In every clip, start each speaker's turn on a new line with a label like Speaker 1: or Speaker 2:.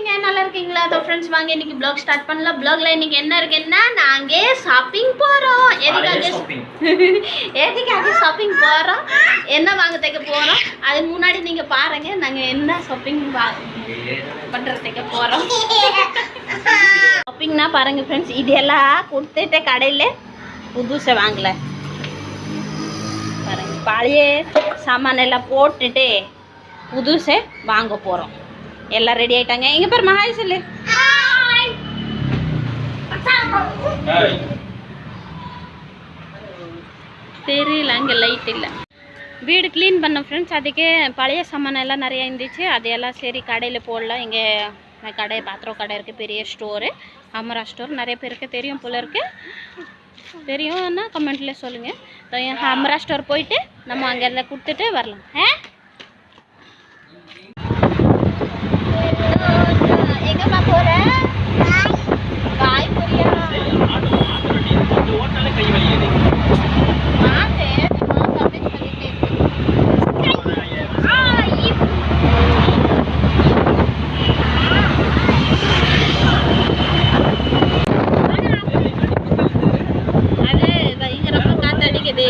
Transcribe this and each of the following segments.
Speaker 1: இருக்கீங்க நல்லா இருக்கீங்களா? அதோ ஃப்ரெண்ட்ஸ் வாங்க. இன்னைக்கு ப்ளாக் ஸ்டார்ட் பண்ணலாம். ப்ளாக்ல இன்னைக்கு என்ன இருக்குன்னா நாங்க ஷாப்பிங் போறோம். எதுக்காக எதுக்காக ஷாப்பிங் போறோம்? என்ன வாங்கறதுக்கு போறோம்? அதுக்கு முன்னாடி நீங்க பாருங்க. நாங்க என்ன ஷாப்பிங் பண்றதுக்கு போறோம். ஷாப்பிங்னா பாருங்க ஃப்ரெண்ட்ஸ் இதெல்லாம் கொடுத்துட்டு கடையில் புதுசை வாங்கல. பாருங்க பழைய சாமான் எல்லாம் போட்டுட்டு புதுசை வாங்க போகிறோம் எல்லாம் ரெடி ஆயிட்டாங்க. எங்க பேர் மகாய் சொல்லு. தெரியல அங்கே லைட் இல்லை. வீடு க்ளீன் பண்ண ஃப்ரெண்ட்ஸ் அதுக்கு பழைய சாமான் எல்லாம் நிறையா இருந்துச்சு. அதையெல்லாம் சரி கடையில் போடலாம். இங்கே கடை பாத்திரம் கடை இருக்குது பெரிய ஸ்டோரு அமரா ஸ்டோர் நிறைய பேருக்கு தெரியும் போல இருக்கு. தெரியும்னா கமெண்ட்ல சொல்லுங்கள் அமரா ஸ்டோர் போயிட்டு நம்ம அங்கே எல்லாம் கொடுத்துட்டு வரலாம். ஆ? எங்கம்மா போற பாய் புரியா
Speaker 2: ஓட்டாலே கை வலிக்குது
Speaker 1: மாத்தே மாத்த அப்படின்னு சொல்லிட்டு ஆ இப் அது பயங்கரமா காத்தடிக்குது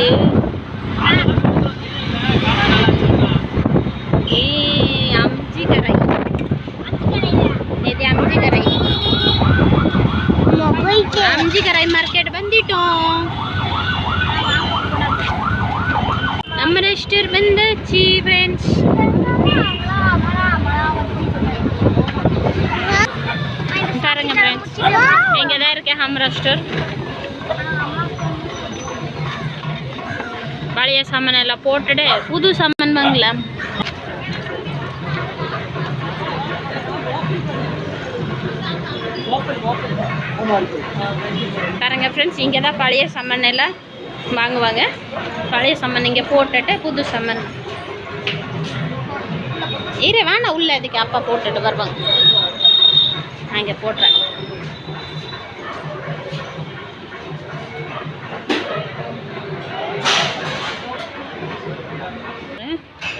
Speaker 1: ஏய் அம்ஜி கரை இது அம்ஜி கரை அம்ஜி கரை மார்க்கெட் வந்துட்டோம் நம்ம ரெஸ்டர் வந்தாச்சு ஃப்ரெண்ட்ஸ் பாருங்க ஃப்ரெண்ட்ஸ் থেকে தான் பழைய சாமான் எல்லாம் போட்டுட்டு புது சாமான் வாங்கலாம் பாருங்க ஃப்ரெண்ட்ஸ் இங்கே தான் பழைய சாமான் எல்லாம் வாங்குவாங்க பழைய சாமான் இங்கே போட்டுட்டு புது சாமான் இரு வேணா உள்ள அதுக்கு அப்பா போட்டுட்டு வருவாங்க நான் இங்கே போட்டுறேன்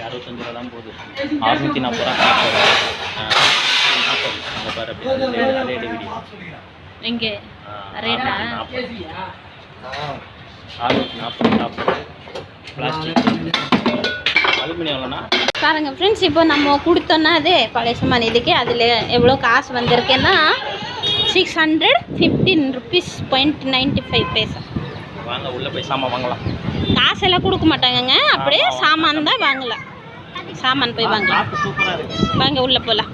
Speaker 2: அறுபத்தஞ்சு ரூபா தான் போகுது அறுநூத்தி நாற்பது ரூபா நாற்பது அங்கே பாரு ரேட்டா நாற்பது நாற்பது பிளாஸ்டிக் அலுமினியம் எவ்வளோண்ணா
Speaker 1: பாருங்க ஃப்ரெண்ட்ஸ் இப்போ நம்ம கொடுத்தோன்னா அது பழைய சாமான் இதுக்கு அதில் எவ்வளோ காசு வந்திருக்குன்னா six hundred fifteen rupees point ninety five paisa
Speaker 2: வாங்க உள்ளே போய் சாமான் வாங்கலாம்.
Speaker 1: காசெல்லாம் கொடுக்க மாட்டாங்கங்க அப்படியே சாமான் தான் வாங்கலாம். சாமான் போய்
Speaker 2: வாங்க.
Speaker 1: வாங்க உள்ளே போகலாம்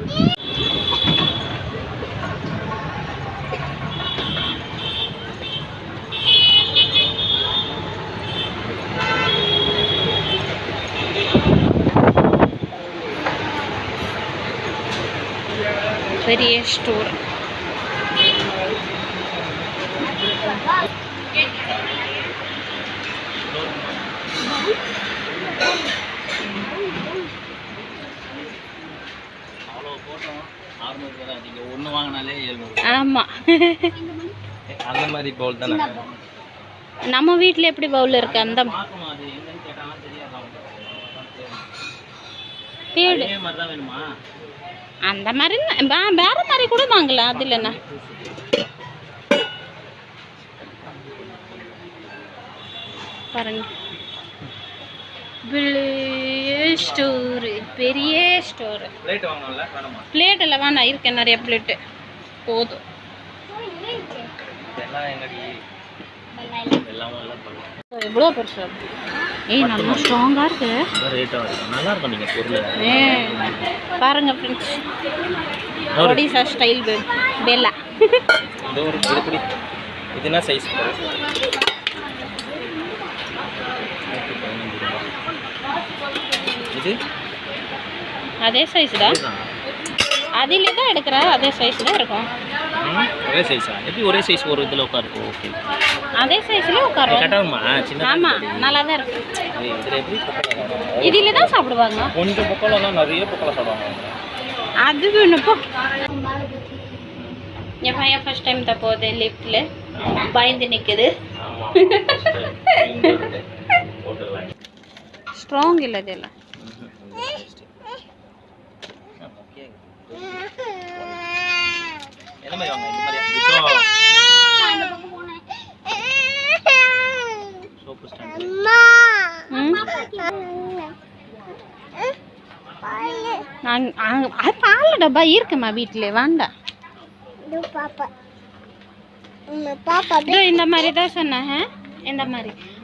Speaker 1: பெரிய ஸ்டோர்
Speaker 2: நீங்கள் ஒன்று வாங்கினாலே எழுநூறு
Speaker 1: ஆமாம்
Speaker 2: அந்த மாதிரி பவுல் தானே?
Speaker 1: நம்ம வீட்டில் எப்படி பவுல் இருக்கு அந்த அந்த மாதிரி வேற மாதிரி கூட வாங்கலாம். அது இல்லைண்ணா பாருங்க. ஸ்டோரு பெரிய ஸ்டோரு.
Speaker 2: பிளேட் வேணுமா?
Speaker 1: எல்லாம் வேணாம் இருக்கேன் நிறைய பிளேட்டு போதும். எவ்வளோ பெருசு? ஏய் நல்லா ஸ்ட்ராங்காக இருக்கு பாருங்க ஃப்ரெண்ட்ஸ் ஒடிசா ஸ்டைல் பெல்லா
Speaker 2: இது என்ன சைஸ் இது
Speaker 1: அதே சைஸ் தான். அதிலே தான் எடுக்கிற அதே சைஸ் தான் இருக்கும்.
Speaker 2: ஒரே சைஸா எப்படி ஒரே சைஸ் ஒரு இதில் உட்காருக்கும்? ஓகே
Speaker 1: அதே சைஸ்ல உட்காரும்
Speaker 2: கட்டாகுமா சின்ன
Speaker 1: ஆமா நல்லா தான் இருக்கு.
Speaker 2: இதில் எப்படி?
Speaker 1: இதில தான் சாப்பிடுவாங்க.
Speaker 2: கொஞ்சம் பொக்கலம்னா நிறைய பொக்கலம் சாப்பிடுவாங்க.
Speaker 1: அது வேணுப்போ என் பையன் ஃபர்ஸ்ட் டைம் தான் போகுது லிஃப்ட்ல பயந்து
Speaker 2: ஆமாம் போட்டுடலாம்
Speaker 1: ஸ்ட்ராங் இல்லை இதெல்லாம்
Speaker 2: என்ன மாதிரி வாங்க இந்த மாதிரி சோப்பு ஸ்டாண்ட்
Speaker 1: பால் டப்பா இருக்குமா வீட்டில்
Speaker 2: வாண்டா பாப்பா இந்த மாதிரி தான் சொன்னேன் இந்த மாதிரி.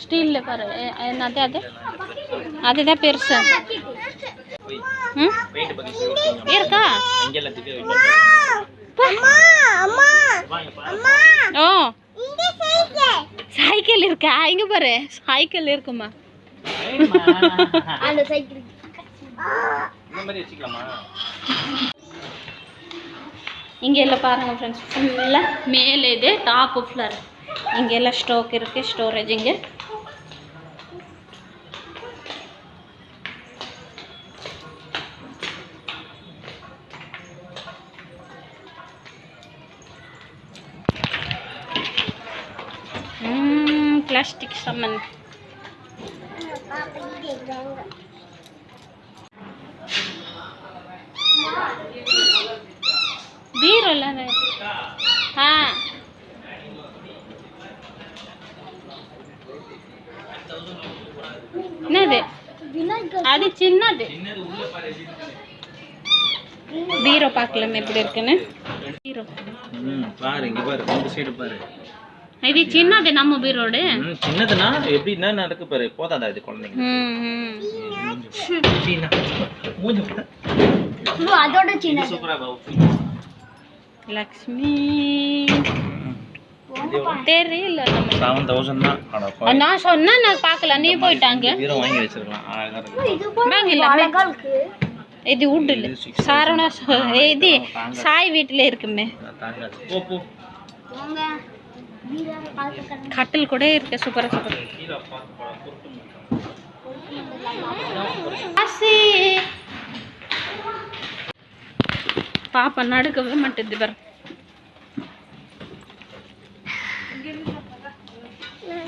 Speaker 2: ஸ்டீலில் பாரு அது அது அதுதான் பெருசு ம் இருக்கா
Speaker 1: ஓ சைக்கிள் இருக்கா? இங்க பாரு? சைக்கிள் இருக்குமா?
Speaker 2: அந்த சைக்கிள் இங்கே
Speaker 1: இல்லை பாருங்கள் ஃப்ரெண்ட்ஸ் ஃபுல்லாக மேலே இது டாப் ஃப்ளோர் ಹಿಂಗೆಲ್ಲ ಸ್ಟೋಕ್ ಇರುತ್ತೆ ಸ್ಟೋರೇಜ್ ಹಿಂಗೆ ಪ್ಲಾಸ್ಟಿಕ್ ಸಾಮಾನು ಬೀರಲ್ಲ ಹಾಂ அது சின்னது. பீரோ பார்க்கலாமே எப்படி இருக்குன்னு. பீரோ.
Speaker 2: பாரு இங்க பாரு ரெண்டு சைடு பாரு.
Speaker 1: இது சின்னது நம்ம பீரோடு.
Speaker 2: ம், சின்னதுன்னா எப்படின்னா நடக்கு பாரு போதாதா இது குழந்தைங்க.
Speaker 3: அதோட
Speaker 2: இருக்கு.
Speaker 1: லக்ஷ்மி. தெரியல நம்ம
Speaker 2: செவன் தௌசண்ட் தான்.
Speaker 1: நான் சொன்னா நான் பார்க்கல நீ போயிட்டாங்க
Speaker 2: வாங்கி வச்சிருக்கலாம்.
Speaker 1: இது உட்டுல சாரணா சொ- இது சாய் வீட்டுல இருக்குமே. கட்டில் கூட இருக்கு. சூப்பரா சூப்பர். பாப்பா நடுக்கவே மாட்டேது பாரு
Speaker 2: இந்த மாதிரியா சொன்னேன் சுத்தா?
Speaker 1: ம்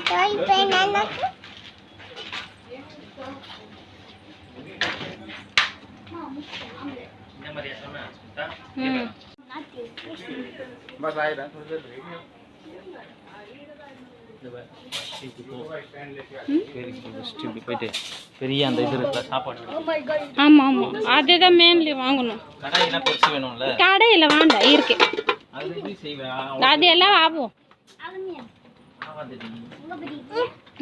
Speaker 2: बस आए रहा थोड़ी देर போயிட்டு பெரிய அந்த இது இருக்குல்ல சாப்பாடு
Speaker 1: ஆமா ஆமா அதுதான் மெயின்லி வாங்கணும்
Speaker 2: கடாயெல்லாம் பெருசு வேணும்ல
Speaker 1: கடையில் வேண்டாம் இருக்கு
Speaker 2: அது எப்படி செய்வேன்
Speaker 1: அது எல்லாம் ஆகும்
Speaker 2: ஆகாதுடி.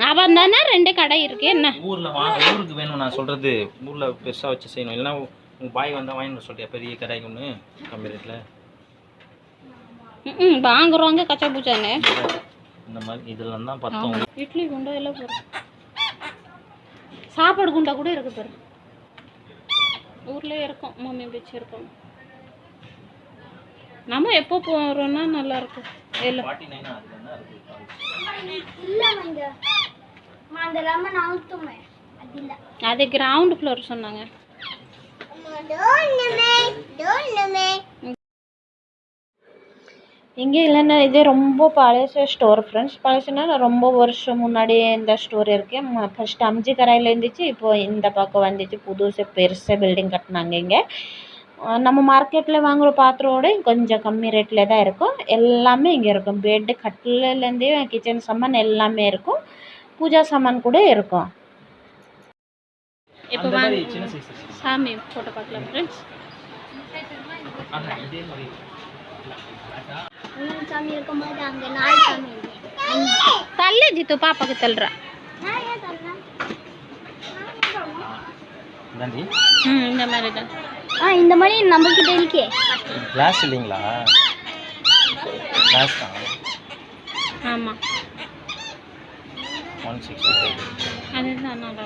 Speaker 1: அவன் தானே ரெண்டு கடை இருக்கு. என்ன?
Speaker 2: ஊர்ல வாங்க ஊருக்கு வேணும் நான் சொல்றது. ஊர்ல பெருசா வச்சு செய்யணும். இல்லைன்னா உங்க பாய் வந்தா வாங்கிட்டு சொல்றியா? பெரிய கடாய் ஒன்று கம்மி ரேட்ல
Speaker 1: ம் வாங்குறவங்க கச்சா பூச்சானே.
Speaker 2: இந்த மாதிரி இதெல்லாம் தான் பத்தம்.
Speaker 1: இட்லி குண்டா எல்லாம் போகிறோம் சாப்பாடு குண்டா கூட இருக்கு பாரு. ஊர்லயே இருக்கும். மம்மி வச்சிருக்கோம் நம்ம எப்போ போகிறோம்னா நல்லா இருக்கும். இல்லை
Speaker 2: ஃபார்ட்டி நைன் அதுல என்ன இருக்கு
Speaker 3: இல்ல அந்த லெமன் அவுத்துமே அது
Speaker 1: கிரவுண்ட் ஃப்ளோர் சொன்னாங்க. இங்கே இல்லைன்னா இது ரொம்ப பழச ஸ்டோர் ஃப்ரெண்ட்ஸ் பழசுனா ரொம்ப வருஷம் முன்னாடி இந்த ஸ்டோர் இருக்கு ஃபர்ஸ்ட் அம்ஜி கரையில் இருந்துச்சு. இப்போ இந்த பக்கம் வந்துச்சு புதுசு பெருசாக பில்டிங் கட்டினாங்க இங்கே. நம்ம மார்க்கெட்டில் வாங்குகிற பாத்திரோட கொஞ்சம் கம்மி ரேட்டில் தான் இருக்கும். எல்லாமே இங்கே இருக்கும். பெட்டு கட்டிலேருந்தே கிச்சன் சாமான் எல்லாமே இருக்கும். பூஜா சாமான் கூட இருக்கும். இப்போ வாங்க. சாமி ஃபோட்டோ பார்க்கலாம் ஃப்ரெண்ட்ஸ்
Speaker 3: சாமி இருக்கும்போது அங்க நாலு சாமி
Speaker 1: தள்ளு ஜித்து பாப்பாக்கு தள்ளுறா. இந்த மாதிரி தான்.
Speaker 3: ஆ இந்த மாதிரி நம்ம கிட்ட இருக்கே.
Speaker 2: கிளாஸ் இல்லைங்களா? கிளாஸ் தான்.
Speaker 1: ஆமாம்
Speaker 2: ஒன் சிக்ஸ்டி ஃபைவ்
Speaker 1: அதுதான் நல்லா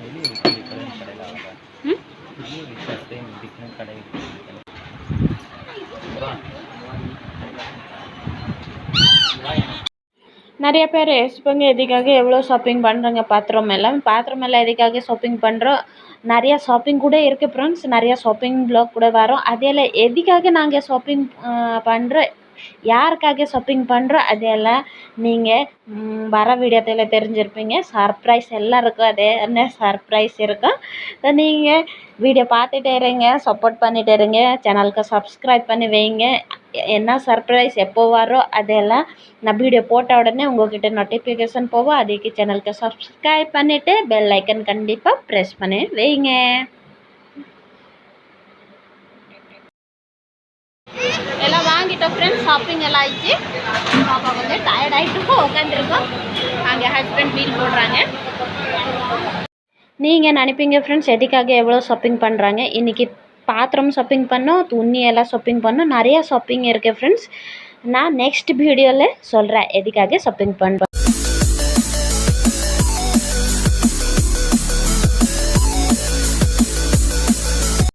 Speaker 2: வெளியே விற்கிற கடையில் வெளியே விற்கிற டைம் விற்கிற கடை இருக்கு
Speaker 1: நிறைய பேர் யோசிப்பாங்க எதுக்காக எவ்வளோ ஷாப்பிங் பண்ணுறாங்க பாத்திரம் எல்லாம் பாத்திரம் எல்லாம் எதுக்காக ஷாப்பிங் பண்ணுறோம் நிறையா ஷாப்பிங் கூட இருக்குது ஃப்ரெண்ட்ஸ் நிறையா ஷாப்பிங் ப்ளாக் கூட வரும். அதில் எதுக்காக நாங்கள் ஷாப்பிங் பண்ணுறோம் யாருக்காக ஷாப்பிங் பண்ணுறோம் அதெல்லாம் நீங்கள் வர வீடியோத்தில் தெரிஞ்சிருப்பீங்க. சர்ப்ரைஸ் எல்லாம் இருக்கும் அது என்ன சர்ப்ரைஸ் இருக்கும். நீங்கள் வீடியோ பார்த்துட்டே இருங்க சப்போர்ட் பண்ணிகிட்டே இருங்க. சேனலுக்கு சப்ஸ்கிரைப் பண்ணி வைங்க. என்ன சர்ப்ரைஸ் எப்போ வரும் அதெல்லாம் நான் வீடியோ போட்ட உடனே உங்கள்கிட்ட நோட்டிஃபிகேஷன் போகும். அதுக்கு சேனலுக்கு சப்ஸ்கிரைப் பண்ணிவிட்டு பெல் ஐக்கன் கண்டிப்பாக ப்ரெஸ் பண்ணி வைங்க. எல்லாம் வாங்கிட்டோம் ஃப்ரெண்ட்ஸ் ஷாப்பிங் எல்லாம் ஆயிடுச்சு. பாப்பா வந்து டயர்ட் ஆகிட்டு உட்காந்துருக்கோம் அங்கே ஹஸ்பண்ட் வீல் போடுறாங்க. நீங்கள் நினைப்பீங்க ஃப்ரெண்ட்ஸ் எதுக்காக எவ்வளோ ஷாப்பிங் பண்ணுறாங்க இன்றைக்கி பாத்திரம் ஷாப்பிங் பண்ணோம் துணி எல்லாம் ஷாப்பிங் பண்ணோம். நிறையா ஷாப்பிங் இருக்குது ஃப்ரெண்ட்ஸ் நான் நெக்ஸ்ட் வீடியோவில் சொல்கிறேன் எதுக்காக ஷாப்பிங் பண்ணுறோம்